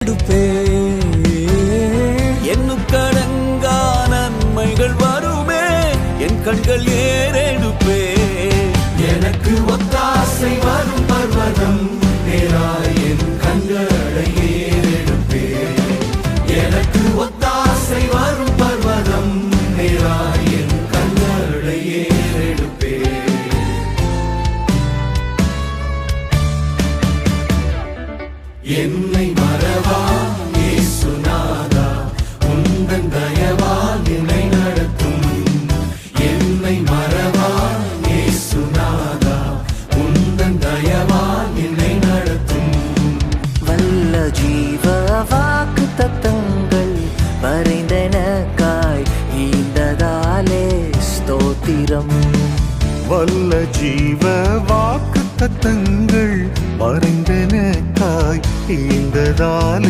எடுப்பே எண்ணுக்கடங்கா நன்மைகள் வருமே. என் கண்கள் ஏறெடுப்பே எனக்கு ஒத்தாசை வரும் பர்வதம். நேராய் என் கண்களை ஏறெடுப்பே எனக்கு ஒத்தாசை வரும் பர்வதம். நேராய் என் கண்களை ஏறெடுப்பே என்னை ஜீவ வாக்கு தத்தங்கள் வரைந்தனக்காய் ஈந்ததாலே ஸ்தோத்திரம். வல்ல ஜீவ வாக்கு தத்தங்கள் மறைந்தனக்காய் ஈந்ததாலே